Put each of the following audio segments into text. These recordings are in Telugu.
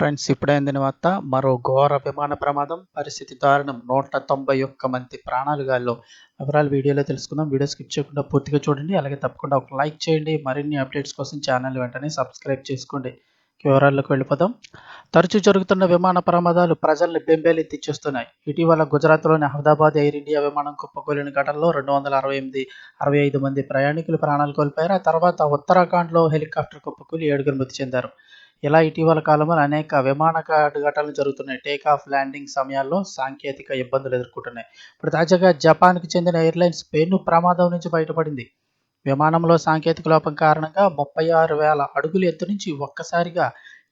ఫ్రెండ్స్ ఇప్పుడైన అందిన వార్త మరో ఘోర విమాన ప్రమాదం. పరిస్థితి దారుణం. నూట తొంభై ఒక్క మంది ప్రాణాలు గాల్లో. వివరాలు వీడియోలో తెలుసుకుందాం. వీడియో స్కిప్ చేయకుండా పూర్తిగా చూడండి. అలాగే తప్పకుండా ఒక లైక్ చేయండి. మరిన్ని అప్డేట్స్ కోసం ఛానల్ వెంటనే సబ్స్క్రైబ్ చేసుకోండి. వివరాల్లోకి వెళ్ళిపోదాం. తరచూ జరుగుతున్న విమాన ప్రమాదాలు ప్రజల్ని బెంబేలెత్తిచ్చేస్తున్నాయి ఇటీవల గుజరాత్లోని అహ్మదాబాద్ ఎయిర్ ఇండియా విమానం కుప్పకూలిన ఘటనలో రెండు వందల అరవై ఎనిమిది అరవై ఐదు మంది ప్రయాణికులు ప్రాణాలు కోల్పోయారు. ఆ తర్వాత ఉత్తరాఖండ్లో హెలికాప్టర్ కుప్పకూలి ఏడుగురు మృతి చెందారు. ఇలా ఇటీవల కాలంలో అనేక విమాన ఘటనలు జరుగుతున్నాయి. టేక్ ఆఫ్ ల్యాండింగ్ సమయాల్లో సాంకేతిక ఇబ్బందులు ఎదుర్కొంటున్నాయి. ఇప్పుడు తాజాగా జపాన్కి చెందిన ఎయిర్లైన్స్ పెన్ను ప్రమాదం నుంచి బయటపడింది. విమానంలో సాంకేతిక లోపం కారణంగా ముప్పై ఆరు వేల అడుగుల ఎత్తు నుంచి ఒక్కసారిగా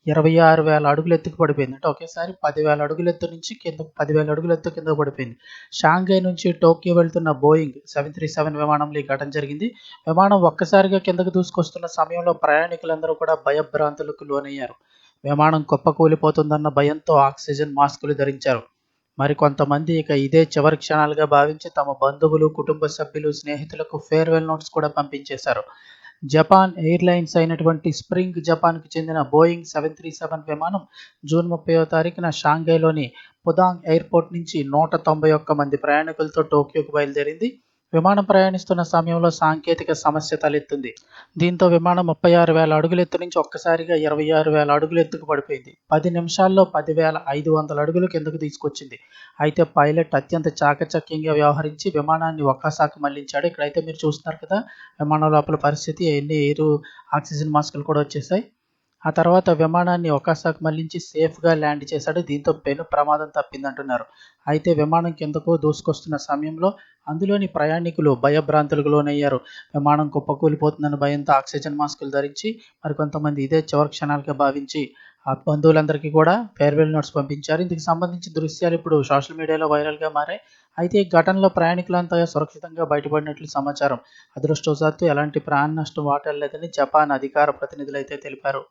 ఇరవై ఆరు వేల అడుగులు ఎత్తుకు పడిపోయింది. అంటే ఒకేసారి పదివేల అడుగుల ఎత్తు నుంచి కింద పదివేల అడుగుల ఎత్తు కింద పడిపోయింది. షాంఘై నుంచి టోక్యో వెళ్తున్న బోయింగ్ సెవెన్ త్రీ సెవెన్ విమానంలో ఈ ఘటన జరిగింది. విమానం ఒక్కసారిగా కిందకు దూసుకొస్తున్న సమయంలో ప్రయాణికులందరూ కూడా భయభ్రాంతులకు లోనయ్యారు. విమానం కుప్పకూలిపోతుందన్న భయంతో ఆక్సిజన్ మాస్కులు ధరించారు. మరికొంతమంది ఇక ఇదే చివరి క్షణాలుగా భావించి తమ బంధువులు కుటుంబ సభ్యులు స్నేహితులకు ఫేర్వెల్ నోట్స్ కూడా పంపించేశారు. జపాన్ ఎయిర్లైన్స్ అయినటువంటి స్ప్రింగ్ జపాన్కు చెందిన బోయింగ్ సెవెన్ త్రీ సెవెన్ విమానం జూన్ ముప్పైవ తారీఖున షాంఘైలోని పుదాంగ్ ఎయిర్పోర్ట్ నుంచి నూట తొంభై ఒక్క మంది ప్రయాణికులతో టోక్యోకు బయలుదేరింది. విమానం ప్రయాణిస్తున్న సమయంలో సాంకేతిక సమస్య తలెత్తింది. దీంతో విమానం ముప్పై ఆరు వేల అడుగుల ఎత్తు నుంచి ఒక్కసారిగా ఇరవై ఆరు వేల అడుగుల ఎత్తుకు పడిపోయింది. పది నిమిషాల్లో పదివేల ఐదు వందల అడుగులు కిందకు తీసుకొచ్చింది? అయితే పైలట్ అత్యంత చాకచక్యంగా వ్యవహరించి విమానాన్ని ఒక్కసారి మళ్ళించాడు. ఇక్కడైతే మీరు చూస్తున్నారు కదా విమానం లోపల పరిస్థితి ఎన్ని ఎయిర్ ఆక్సిజన్ మాస్కులు కూడా వచ్చేసాయి. ఆ తర్వాత విమానాన్ని ఒక్కసారి మళ్ళించి సేఫ్గా ల్యాండ్ చేశాడు. దీంతో పెను ప్రమాదం తప్పిందంటున్నారు. అయితే విమానం కిందకు దూసుకొస్తున్న సమయంలో అందులోని ప్రయాణికులు భయభ్రాంతులకు లోనయ్యారు. విమానం కుప్పకూలిపోతుందన్న భయంతో ఆక్సిజన్ మాస్కులు ధరించి మరికొంతమంది ఇదే చివరి క్షణాలుగా భావించి ఆ బంధువులందరికీ కూడా ఫేర్వెల్ నోట్స్ పంపించారు. ఇందుకు సంబంధించిన దృశ్యాలు ఇప్పుడు సోషల్ మీడియాలో వైరల్గా మారాయి. అయితే ఈ ఘటనలో ప్రయాణికులంతా సురక్షితంగా బయటపడినట్లు సమాచారం. అదృష్టవశాత్తు ఎలాంటి ప్రాణ నష్టం వాటలేదని జపాన్ అధికార ప్రతినిధులు అయితే తెలిపారు.